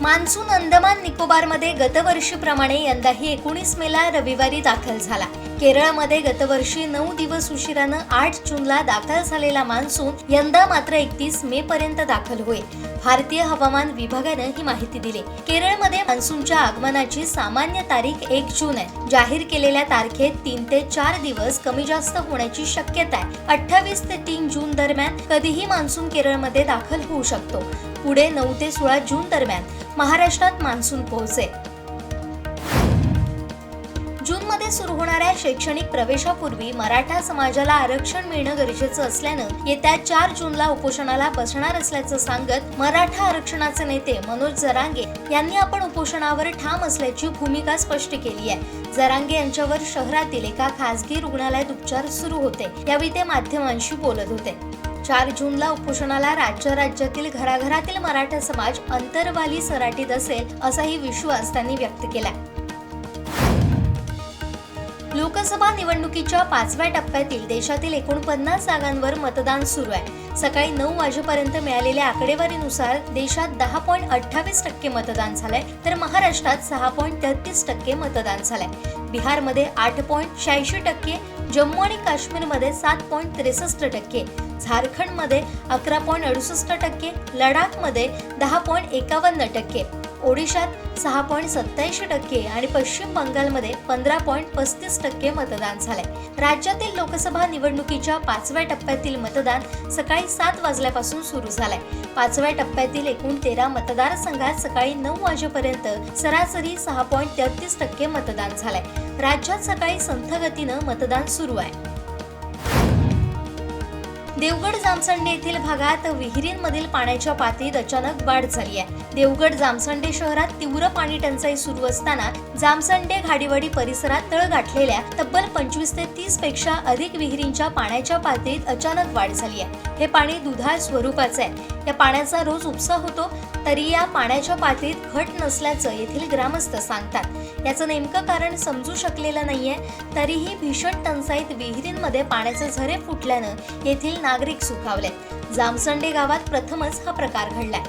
Monsoon Andaman निकोबारमध्ये गतवर्षीप्रमाणे यंदाही एकोणीस मेला रविवारी दाखल झाला. केरळमध्ये गतवर्षी नऊ दिवस उशिरानं आठ जूनला दाखल झालेला मान्सून यंदा मात्र एकतीस मे पर्यंत दाखल होईल. भारतीय हवामान विभागानं ही माहिती दिली. केरळमध्ये मान्सूनच्या आगमनाची सामान्य तारीख एक जून आहे. जाहीर केलेल्या तारखेत तीन ते चार दिवस कमी जास्त होण्याची शक्यता आहे. अठ्ठावीस ते तीन जून दरम्यान कधीही मान्सून केरळमध्ये दाखल होऊ शकतो. पुढे नऊ ते सोळा जून दरम्यान महाराष्ट्रात मान्सून पोहोचेल. जूनमध्ये सुरू होणाऱ्या शैक्षणिक प्रवेशापूर्वी मराठा समाजाला आरक्षण मिळणं गरजेचं असल्यानं येत्या चार जूनला उपोषणाला बसणार असल्याचं सांगत मराठा आरक्षणाचे नेते मनोज जरांगे यांनी आपण उपोषणावर ठाम असल्याची भूमिका स्पष्ट केली आहे. जरांगे यांच्यावर शहरातील एका खासगी रुग्णालयात उपचार सुरू होते. यावेळी ते माध्यमांशी बोलत होते. चार जूनला उपोषणाला राज्य राज्यातील घराघरातील मराठा समाज अंतरवाली सराटीत असेल असाही विश्वास त्यांनी व्यक्त केला लोकसभा निवडणुकीच्या पाचव्या टप्प्यातील देशातील एकोणपन्नास जागांवर मतदान सुरू आहे. सकाळी नऊ वाजेपर्यंत मिळालेल्या आकडेवारीनुसार देशात दहा पॉईंट अठ्ठावीस टक्के मतदान झालंय तर महाराष्ट्रात सहा पॉईंट तेहतीस टक्के मतदान झालंय. बिहारमध्ये आठ पॉईंट शहाऐंशी टक्के जम्मू आणि काश्मीरमध्ये सात पॉईंट त्रेसष्ट टक्के झारखंडमध्ये अकरा पॉईंट अडुसष्ट टक्के लडाखमध्ये दहा पॉईंट एकावन्न टक्के. ओडिशात सहा पॉईंट सत्याऐंशी टक्के आणि पश्चिम बंगालमध्ये पंधरा पॉईंट पस्तीस टक्के मतदान झालंय. राज्यातील लोकसभा निवडणुकीच्या पाचव्या टप्प्यातील मतदान सकाळी सात वाजल्यापासून सुरू झालंय. पाचव्या टप्प्यातील एकूण तेरा मतदारसंघात सकाळी नऊ वाजेपर्यंत सरासरी सहा पॉईंट तेहतीस टक्के मतदान झालंय. राज्यात सकाळी संथ गतीनं मतदान सुरू आहे. देवगड जामसंडे येथील भागात विहिरींमधील पाण्याच्या पातळीत अचानक वाढ झाली आहे. देवगड जामसंडे शहरात तीव्र पाणी टंचाई सुरू असताना जामसंडे घाडीवाडी परिसरात तळ गाठलेल्या तब्बल पंचवीस ते तीसपेक्षा अधिक विहिरींच्या पाण्याच्या पातळीत अचानक वाढ झाली आहे. हे पाणी दुधाळ स्वरूपाचे आहे. या पाण्याचा रोज उपसा होतो तरी या पाण्याच्या पातळीत घट नसल्याचं येथील ग्रामस्थ सांगतात. याचं नेमकं कारण समजू शकलेलं नाहीये. तरीही भीषण टंचाईत विहिरींमध्ये पाण्याचे झरे फुटल्यानं येथील नागरिक सुखावले जामसंडे गावात प्रथमच हा प्रकार घडलाय.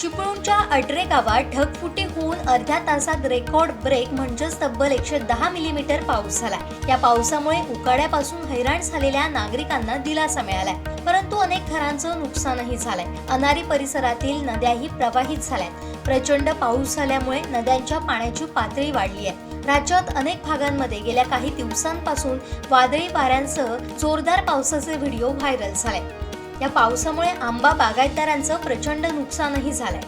चिपळूणच्या अड्रे गावात ढगफुटी होऊन अर्ध्या तासात रेकॉर्ड ब्रेक म्हणजेच तब्बल एकशे दहा मिलीमीटर पाऊस झाला या पावसामुळे उकाड्यापासून हैराण झालेल्या नागरिकांना दिलासा मिळालाय. परंतु अनेक घरांचं नुकसानही झालंय. अनारी परिसरातील नद्याही प्रवाहित झाल्या प्रचंड पाऊस झाल्यामुळे नद्यांच्या पाण्याची पातळी वाढली आहे. राज्यात अनेक भागांमध्ये गेल्या काही दिवसांपासून वादळी वाऱ्यांसह जोरदार पावसाचे व्हिडिओ व्हायरल झाले या पावसामुळे आंबा बागायतदारांचं प्रचंड नुकसानही झालंय.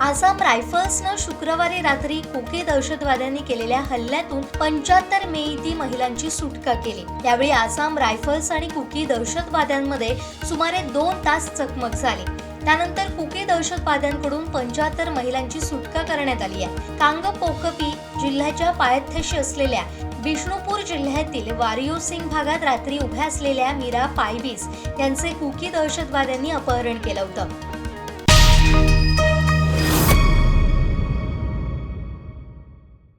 आसाम रायफल्सनं शुक्रवारी रात्री कोके दहशतवाद्यांनी केलेल्या हल्ल्यातून पंच्याहत्तर मेईती महिलांची सुटका केली. यावेळी आसाम रायफल्स आणि कुकी दहशतवाद्यांमध्ये सुमारे दोन तास चकमक झाली. त्यानंतर कुकी दहशतवाद्यांकडून पंच्याहत्तर महिलांची सुटका करण्यात आली आहे. कांगपोकपी जिल्ह्याच्या पायथ्याशी असलेल्या बिष्णुपूर जिल्ह्यातील वारियो सिंग भागात रात्री उभ्या असलेल्या मीरा पायबीस यांचे कुकी दहशतवाद्यांनी अपहरण केलं होतं.